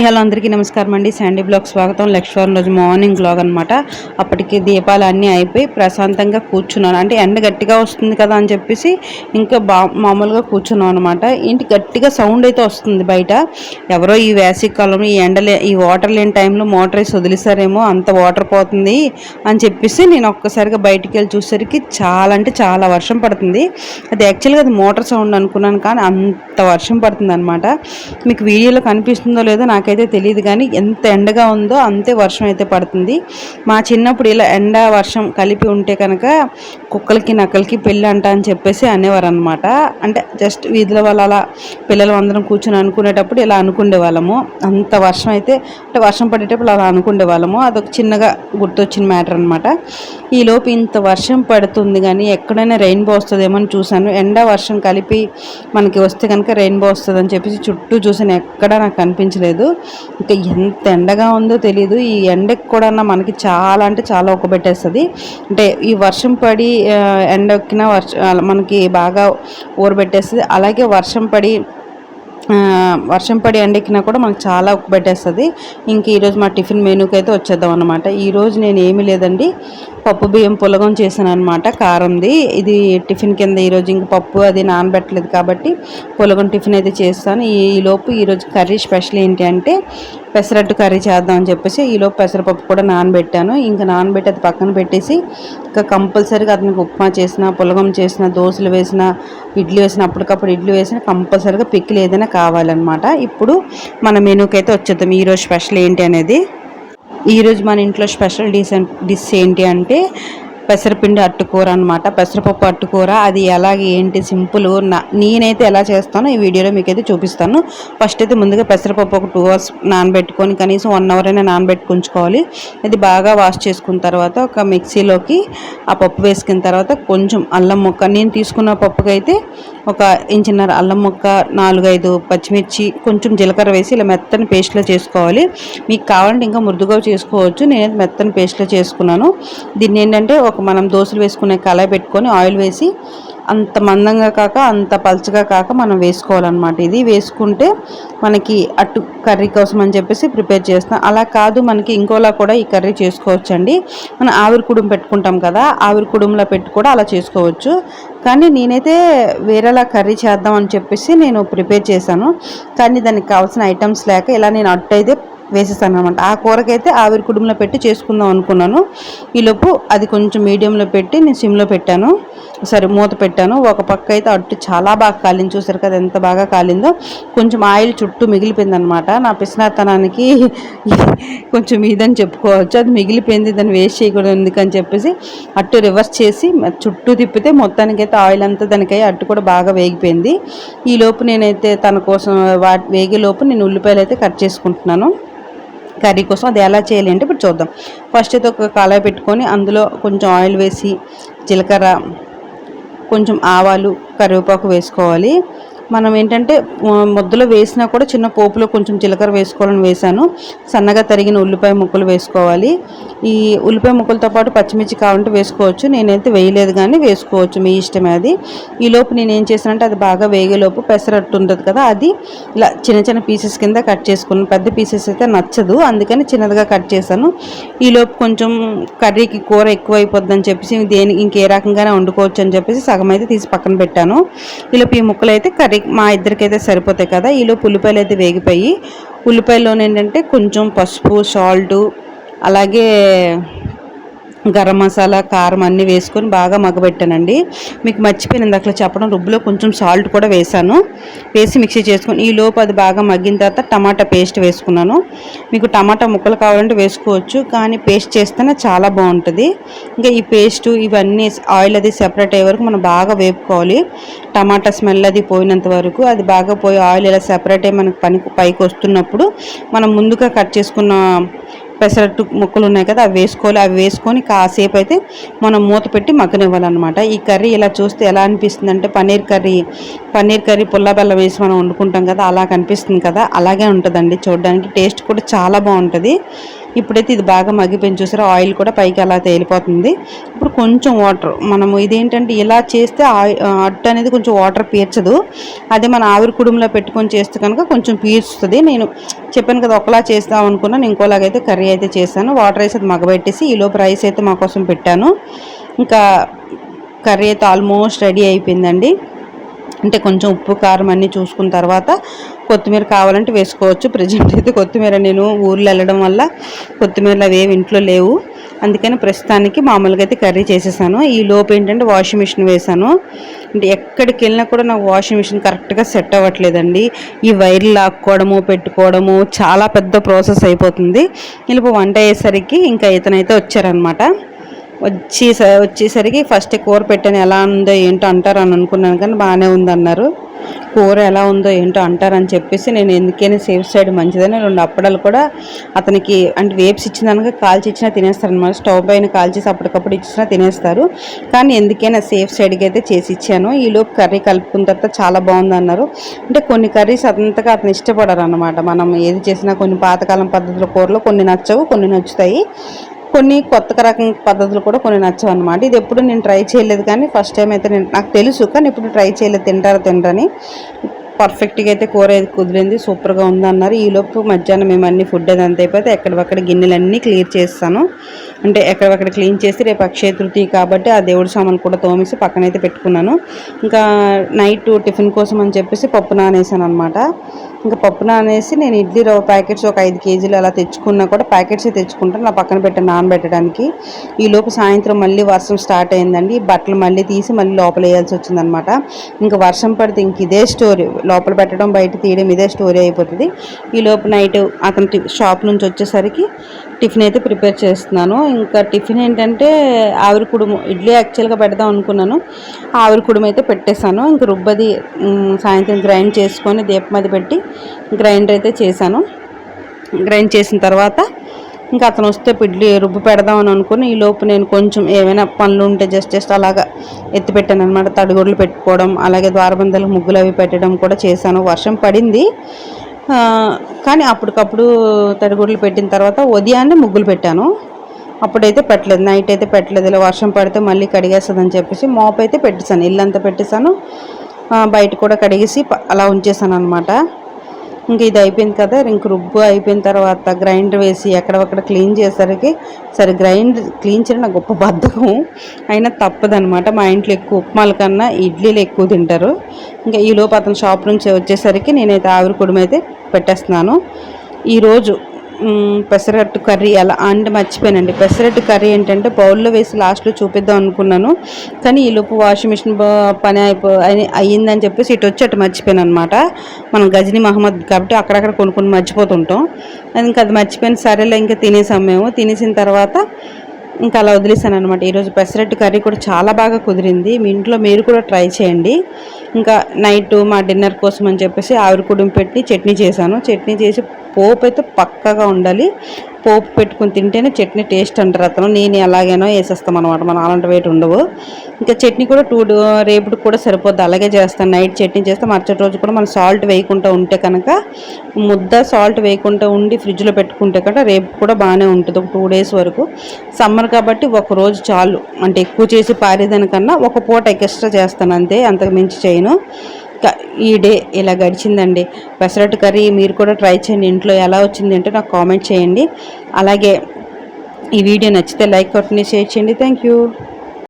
Hi hello అందరికీ నమస్కారం అండి. శాండీ బ్లాగ్ స్వాగతం. లక్ష్మీవారం రోజు మార్నింగ్ బ్లాగ్ అనమాట అప్పటికి దీపాలు అన్నీ అయిపోయి ప్రశాంతంగా కూర్చున్నాను. అంటే ఎండ గట్టిగా వస్తుంది కదా అని చెప్పేసి ఇంకా బా మామూలుగా కూర్చున్నాను అనమాట ఇంటి గట్టిగా సౌండ్ అయితే వస్తుంది బయట. ఎవరో ఈ వేసవి కాలంలో ఈ ఎండలే ఈ వాటర్ లేని టైంలో మోటార్ వేసి వదిలేసారేమో అంత వాటర్ పోతుంది అని చెప్పేసి నేను ఒక్కసారిగా బయటికి వెళ్ళి చూసేసరికి చాలా అంటే చాలా వర్షం పడుతుంది. అది యాక్చువల్గా అది మోటార్ సౌండ్ అనుకున్నాను కానీ అంత వర్షం పడుతుంది అనమాట మీకు వీడియోలో కనిపిస్తుందో లేదో నాకు నాకైతే తెలియదు కానీ ఎంత ఎండగా ఉందో అంతే వర్షం అయితే పడుతుంది. మా చిన్నప్పుడు ఇలా ఎండ వర్షం కలిపి ఉంటే కనుక కుక్కలకి నక్కలకి పెళ్ళి అంట అని చెప్పేసి అనేవారు అనమాట అంటే జస్ట్ వీధుల వల్ల అలా పిల్లలు అందరం కూర్చొని అనుకునేటప్పుడు ఇలా అనుకునే వాళ్ళము అంత వర్షం అయితే అంటే వర్షం పడేటప్పుడు అలా అనుకునే వాళ్ళము అదొక చిన్నగా గుర్తొచ్చిన మ్యాటర్ అనమాట ఈలోపు ఇంత వర్షం పడుతుంది కానీ ఎక్కడైనా రెయిన్బో వస్తుందేమో అని చూశాను. ఎండ వర్షం కలిపి మనకి వస్తే కనుక రెయిన్బో వస్తుంది అని చెప్పేసి చుట్టూ చూసాను ఎక్కడా నాకు కనిపించలేదు ఇంకా ఎంత ఎండగా ఉందో తెలియదు ఈ ఎండకి కూడా మనకి చాలా అంటే చాలా ఉక్కబెట్టేస్తుంది అంటే ఈ వర్షం పడి ఎండ వర్ష మనకి బాగా ఊరబెట్టేస్తుంది. అలాగే వర్షం పడి వర్షం పడి ఎండెక్కినా కూడా మనకు చాలా ఉక్కు పెట్టేస్తుంది ఇంక ఈరోజు మా టిఫిన్ మెనూకి అయితే వచ్చేద్దాం అనమాట ఈరోజు నేను ఏమీ లేదండి. పప్పు బియ్యం పులగం చేశాను అనమాట కారంది. ఇది టిఫిన్ కింద ఈరోజు ఇంక పప్పు అది నానబెట్టలేదు కాబట్టి పులగం టిఫిన్ అయితే చేస్తాను. ఈ లోపు ఈరోజు కర్రీ స్పెషల్ ఏంటి అంటే పెసరట్టు కర్రీ చేద్దాం అని చెప్పేసి ఈలోపు పెసరపప్పు కూడా నానబెట్టాను. ఇంకా నానబెట్టి అది పక్కన పెట్టేసి ఇంకా కంపల్సరీగా అతనికి ఉప్మా చేసిన పులగం చేసిన దోశలు వేసిన ఇడ్లీ వేసిన అప్పటికప్పుడు ఇడ్లీ వేసిన కంపల్సరీగా పిక్కిలు ఏదైనా కావాలన్నమాట. ఇప్పుడు మన మెనూకి అయితే వచ్చేద్దాం. ఈరోజు స్పెషల్ ఏంటి అనేది ఈరోజు మన ఇంట్లో స్పెషల్ డిష్ డిష్ ఏంటి అంటే పెసరపిండి అట్టుకూర అనమాట పెసరపప్పు అట్టుకూర అది ఎలాగ ఏంటి సింపుల్ నేనైతే ఎలా చేస్తానో ఈ వీడియోలో మీకైతే చూపిస్తాను. ఫస్ట్ అయితే ముందుగా పెసరపప్పు ఒక టూ అవర్స్ నానబెట్టుకొని కనీసం వన్ అవర్ అయినా నానబెట్టుకుంచుకోవాలి. అది బాగా వాష్ చేసుకున్న తర్వాత ఒక మిక్సీలోకి ఆ పప్పు వేసుకున్న తర్వాత కొంచెం అల్లం ముక్క నేను తీసుకున్న పప్పుకైతే ఒక ఇంచున్నర అల్లం ముక్క నాలుగైదు పచ్చిమిర్చి కొంచెం జీలకర్ర వేసి ఇలా మెత్తని పేస్ట్లో చేసుకోవాలి. మీకు కావాలంటే ఇంకా మృదుగా చేసుకోవచ్చు. నేనైతే మెత్తని పేస్ట్లో చేసుకున్నాను. దీన్ని ఏంటంటే ఒక మనం దోశలు వేసుకునే కళాయి పెట్టుకొని ఆయిల్ వేసి అంత మందంగా కాక అంత పల్చగా కాక మనం వేసుకోవాలన్నమాట. ఇది వేసుకుంటే మనకి అటు కర్రీ కోసం అని చెప్పేసి ప్రిపేర్ చేస్తాం అలా కాదు మనకి ఇంకోలా కూడా ఈ కర్రీ చేసుకోవచ్చండి. మనం ఆవిరి కుడుం పెట్టుకుంటాం కదా ఆవిరి కుడుంలో పెట్టి కూడా అలా చేసుకోవచ్చు. కానీ నేనైతే వేరేలా కర్రీ చేద్దాం అని చెప్పేసి నేను ప్రిపేర్ చేశాను. కానీ దానికి కావాల్సిన ఐటమ్స్ లేక ఇలా నేను అట్టయితే వేసేసాను అనమాట ఆ కూరకైతే ఆవిరి కుటుంబంలో పెట్టి చేసుకుందాం అనుకున్నాను. ఈలోపు అది కొంచెం మీడియంలో పెట్టి నేను సిమ్లో పెట్టాను. సరే మూత పెట్టాను. ఒక పక్క అయితే అట్టు చాలా బాగా కాలింది. చూసారు కదా ఎంత బాగా కాలిందో. కొంచెం ఆయిల్ చుట్టూ మిగిలిపోయింది అనమాట నా పిసినాతనానికి కొంచెం ఇదని చెప్పుకోవచ్చు. అది మిగిలిపోయింది. దాన్ని వేస్ట్ చేయకూడదు ఎందుకని చెప్పేసి అట్టు రివర్స్ చేసి చుట్టూ తిప్పితే మొత్తానికైతే ఆయిల్ అంతా దానికై అట్టు కూడా బాగా వేగిపోయింది. ఈ లోపు నేనైతే తన కోసం వాటి వేగే లోపు నేను ఉల్లిపాయలు అయితే కట్ చేసుకుంటున్నాను. కర్రీ కోసం అది ఎలా చేయాలి అంటే ఇప్పుడు చూద్దాం. ఫస్ట్ అయితే ఒక కళాయి పెట్టుకొని అందులో కొంచెం ఆయిల్ వేసి జీలకర్ర కొంచెం ఆవాలు కరివేపాకు వేసుకోవాలి. మనం ఏంటంటే ముద్దలో వేసినా కూడా చిన్న పోపులో కొంచెం జీలకర్ర వేసుకోవాలని వేసాను సన్నగా తరిగిన ఉల్లిపాయ ముక్కలు వేసుకోవాలి. ఈ ఉల్లిపాయ ముక్కలతో పాటు పచ్చిమిర్చి కావాలంటే వేసుకోవచ్చు. నేనైతే వేయలేదు కానీ వేసుకోవచ్చు. మీ ఇష్టమే అది. ఈలోపు నేను ఏం చేశానంటే అది బాగా వేగేలోపు పెసరట్టు ఉంటుంది కదా అది ఇలా చిన్న చిన్న పీసెస్ కింద కట్ చేసుకున్నాను. పెద్ద పీసెస్ అయితే నచ్చదు. అందుకని చిన్నదిగా కట్ చేశాను. ఈలోపు కొంచెం కర్రీకి కూర ఎక్కువ అయిపోద్దని చెప్పేసి దేని ఇంకే రకంగానే వండుకోవచ్చు అని చెప్పేసి సగం అయితే తీసి పక్కన పెట్టాను. ఈలోపు ఈ ముక్కలు అయితే కర్రీ మా ఇద్దరికైతే సరిపోతాయి కదా. ఈలో ఉల్లిపాయలు అయితే వేగిపోయి ఉల్లిపాయలోనే ఏంటంటే కొంచెం పసుపు సాల్టు అలాగే గరం మసాలా కారం అన్నీ వేసుకొని బాగా మగబెట్టానండి మీకు మర్చిపోయిన అట్లా చెప్పడం రుబ్బులో కొంచెం సాల్ట్ కూడా వేసాను వేసి మిక్సీ చేసుకొని ఈ లోపు అది బాగా మగ్గిన తర్వాత టమాటా పేస్ట్ వేసుకున్నాను. మీకు టమాటా ముక్కలు కావాలంటే వేసుకోవచ్చు కానీ పేస్ట్ చేస్తేనే చాలా బాగుంటుంది. ఇంకా ఈ పేస్ట్ ఇవన్నీ ఆయిల్ అది సెపరేట్ అయ్యే వరకు మనం బాగా వేపుకోవాలి. టమాటా స్మెల్ అది పోయినంత వరకు అది బాగా పోయి ఆయిల్ ఇలా సెపరేట్ అయ్యి మనకు పని పైకి వస్తున్నప్పుడు మనం ముందుగా కట్ చేసుకున్న పెసరట్టు ముక్కలు ఉన్నాయి కదా అవి వేసుకోవాలి. అవి వేసుకొని కాసేపు అయితే మనం మూత పెట్టి మగ్గనివ్వాలన్నమాట. ఈ కర్రీ ఇలా చూస్తే ఎలా అనిపిస్తుంది అంటే పన్నీర్ కర్రీ పన్నీర్ కర్రీ పుల్ల బెల్లం వేసి మనం వండుకుంటాం కదా అలా కనిపిస్తుంది కదా. అలాగే ఉంటుందండి చూడడానికి. టేస్ట్ కూడా చాలా బాగుంటుంది. ఇప్పుడైతే ఇది బాగా మగ్గిపోయింది చూసారా? ఆయిల్ కూడా పైకి అలా తేలిపోతుంది. ఇప్పుడు కొంచెం వాటర్ మనము ఇదేంటంటే ఇలా చేస్తే అట్టు అనేది కొంచెం వాటర్ పీర్చదు. అదే మన ఆవిరి కుడుంలో పెట్టుకొని చేస్తే కనుక కొంచెం పీర్చుతుంది. నేను చెప్పాను కదా ఒకలా చేస్తాం అనుకున్నాను ఇంకోలాగైతే కర్రీ అయితే చేశాను. వాటర్ అయితే మగబెట్టేసి ఈలోపు రైస్ అయితే మా కోసం పెట్టాను. ఇంకా కర్రీ అయితే ఆల్మోస్ట్ రెడీ అయిపోయిందండి. అంటే కొంచెం ఉప్పు కారం అన్నీ చూసుకున్న తర్వాత కొత్తిమీర కావాలంటే వేసుకోవచ్చు. ప్రజెంట్ అయితే కొత్తిమీర నేను ఊర్లో వెళ్ళడం వల్ల కొత్తిమీరలు అవి ఏమి ఇంట్లో లేవు. అందుకని ప్రస్తుతానికి మామూలుగా అయితే కర్రీ చేసేసాను. ఈ లోపు ఏంటంటే వాషింగ్ మిషన్ వేసాను. అంటే ఎక్కడికి వెళ్ళినా కూడా నాకు వాషింగ్ మిషన్ కరెక్ట్గా సెట్ అవ్వట్లేదండి. ఈ వైర్లు లాక్కోవడము పెట్టుకోవడము చాలా పెద్ద ప్రాసెస్ అయిపోతుంది. ఇలా వంట అయ్యేసరికి ఇంకా ఇతనైతే వచ్చారనమాట వచ్చి వచ్చేసరికి ఫస్ట్ కూర పెట్టాను ఎలా ఉందో ఏంటో అంటారు అని అనుకున్నాను కానీ బాగానే ఉందన్నారు. కూర ఎలా ఉందో ఏంటో అంటారని చెప్పేసి నేను ఎందుకైనా సేఫ్ సైడ్ మంచిదని రెండు అప్పడాలు కూడా అతనికి అంటే వేప్స్ ఇచ్చినాక కాల్చి ఇచ్చినా తినేస్తారు అనమాట స్టవ్ పైన కాల్చేసి అప్పటికప్పుడు ఇచ్చినా తినేస్తారు. కానీ ఎందుకైనా సేఫ్ సైడ్కి అయితే చేసి ఇచ్చాను. ఈలోపు కర్రీ కలుపుకున్న తర్వాత చాలా బాగుంది అన్నారు అంటే కొన్ని కర్రీస్ అంతగా అతను ఇష్టపడరు అనమాట మనం ఏది చేసినా కొన్ని పాతకాలం పద్ధతుల కూరలో కొన్ని నచ్చవు కొన్ని నచ్చుతాయి. కొన్ని కొత్త రకం పద్ధతులు కూడా కొన్ని నచ్చవు అనమాట ఇది ఎప్పుడు నేను ట్రై చేయలేదు కానీ ఫస్ట్ టైం అయితే నేను నాకు తెలుసు కానీ ఇప్పుడు ట్రై చేయలేదు. తింటారా తినరని. పర్ఫెక్ట్గా అయితే కూర అయితే కుదిరింది. సూపర్గా ఉందన్నారు. ఈలోపు మధ్యాహ్నం మేము అన్ని ఫుడ్ అది అంత అయిపోతే ఎక్కడక్కడ గిన్నెలన్నీ క్లియర్ చేస్తాను. అంటే ఎక్కడక్కడ క్లీన్ చేసి రేపు అక్షయ తృతీయ కాబట్టి ఆ దేవుడి సామాన్లు కూడా తోమేసి పక్కనైతే పెట్టుకున్నాను. ఇంకా నైట్ టిఫిన్ కోసం అని చెప్పేసి పప్పు నానేసాను అనమాట ఇంకా పప్పు నానేసి నేను ఇడ్లీ రవ్వ ప్యాకెట్స్ ఒక ఐదు కేజీలు అలా తెచ్చుకున్నా కూడా ప్యాకెట్స్ తెచ్చుకుంటాను నా పక్కన పెట్టాను నానబెట్టడానికి. ఈలోపు సాయంత్రం మళ్ళీ వర్షం స్టార్ట్ అయిందండి. బట్టలు మళ్ళీ తీసి మళ్ళీ లోపల వేయాల్సి వచ్చిందనమాట ఇంకా వర్షం పడితే ఇంక ఇదే స్టోరీ. లోపల పెట్టడం బయట తీయడం ఇదే స్టోరీ అయిపోతుంది. ఈలోపు నైట్ అతను షాప్ నుంచి వచ్చేసరికి టిఫిన్ అయితే ప్రిపేర్ చేస్తున్నాను. ఇంకా టిఫిన్ ఏంటంటే ఆవిరి కుడుము ఇడ్లీ యాక్చువల్గా పెడదాం అనుకున్నాను. ఆవిరి కుడుము అయితే పెట్టేశాను. ఇంక రుబ్బది సాయంత్రం గ్రైండ్ చేసుకొని దీపం అది పెట్టి గ్రైండర్ అయితే చేశాను. గ్రైండ్ చేసిన తర్వాత ఇంకా అతను వస్తే ఇడ్లీ రుబ్బు పెడదామని అనుకుని ఈ లోపు నేను కొంచెం ఏమైనా పనులు ఉంటే జస్ట్ జస్ట్ అలాగా ఎత్తిపెట్టాను అనమాట తడిగుడ్లు పెట్టుకోవడం అలాగే ద్వారబంధాలకు ముగ్గులు అవి పెట్టడం కూడా చేశాను. వర్షం పడింది. కానీ అప్పటికప్పుడు తడిగుడ్లు పెట్టిన తర్వాత ఉదయాన్నే ముగ్గులు పెట్టాను. అప్పుడైతే పెట్టలేదు. నైట్ అయితే పెట్టలేదు. ఇలా వర్షం పడితే మళ్ళీ కడిగేస్తుందని చెప్పేసి మోప్ అయితే పెట్టేశాను. ఇల్లంతా పెట్టేశాను. బయట కూడా కడిగేసి అలా ఉంచేసాను అనమాట ఇంక ఇది అయిపోయింది కదా. ఇంక రుబ్బు అయిపోయిన తర్వాత గ్రైండర్ వేసి ఎక్కడొక్కడ క్లీన్ చేసరికి సరే గ్రైండర్ క్లీన్ చేయడం నాకు గొప్ప బద్ధకం. అయినా తప్పదనమాట మా ఇంట్లో ఎక్కువ ఉప్మాల కన్నా ఇడ్లీలు ఎక్కువ తింటారు. ఇంకా ఈలోపు అతను షాప్ నుంచి వచ్చేసరికి నేనైతే ఆవిరి కుడుమైతే పెట్టేస్తున్నాను. ఈరోజు పెసరట్టు కర్రీ అలా అంటే మర్చిపోయానండి. పెసరట్టు కర్రీ ఏంటంటే బౌల్లో వేసి లాస్ట్లో చూపిద్దాం అనుకున్నాను. కానీ ఈ లోపు వాషింగ్ మిషన్ పని అయిపో అయ్యిందని చెప్పేసి ఇటు వచ్చి అటు మర్చిపోయాను అనమాట మనం గజనీ మహమ్మద్ కాబట్టి అక్కడక్కడ కొనుక్కొని మర్చిపోతుంటాం. ఇంకా అది మర్చిపోయిన సరేలే ఇంకా తినేసాం మేము. తినేసిన తర్వాత ఇంకా అలా వదిలేసాను అనమాట ఈరోజు పెసరట్టు కర్రీ కూడా చాలా బాగా కుదిరింది. మీ ఇంట్లో మీరు కూడా ట్రై చేయండి. ఇంకా నైట్ మా డిన్నర్ కోసం అని చెప్పేసి ఆవిరి కుడుం పెట్టి చట్నీ చేశాను. చట్నీ చేసి పోపు అయితే పక్కగా ఉండాలి. పోపు పెట్టుకుని తింటేనే చట్నీ టేస్ట్ అంటారు అతను. నేను ఎలాగైనా వేసేస్తాం అనమాట మన అలాంటి వెయిట్ ఉండవు. ఇంకా చట్నీ కూడా టూ రేపు కూడా సరిపోద్ది. అలాగే చేస్తాను. నైట్ చట్నీ చేస్తే మరుసటి రోజు కూడా మనం సాల్ట్ వేయకుండా ఉంటే కనుక ముద్ద సాల్ట్ వేయకుండా ఉండి ఫ్రిడ్జ్లో పెట్టుకుంటే కనుక రేపు కూడా బాగానే ఉంటుంది. ఒక టూ డేస్ వరకు. సమ్మర్ కాబట్టి ఒక రోజు చాలు. అంటే ఎక్కువ చేసి పారేదానికన్నా ఒక పూట ఎక్స్ట్రా చేస్తాను అంతే. అంతకు మించి చేయను. ఈ డే ఇలా గడిచిందండి. పెసరట్టు కర్రీ మీరు కూడా ట్రై చేయండి. ఇంట్లో ఎలా వచ్చింది అంటే నాకు కామెంట్ చేయండి. అలాగే ఈ వీడియో నచ్చితే లైక్ కొట్టండి షేర్ చేయండి. Thank you.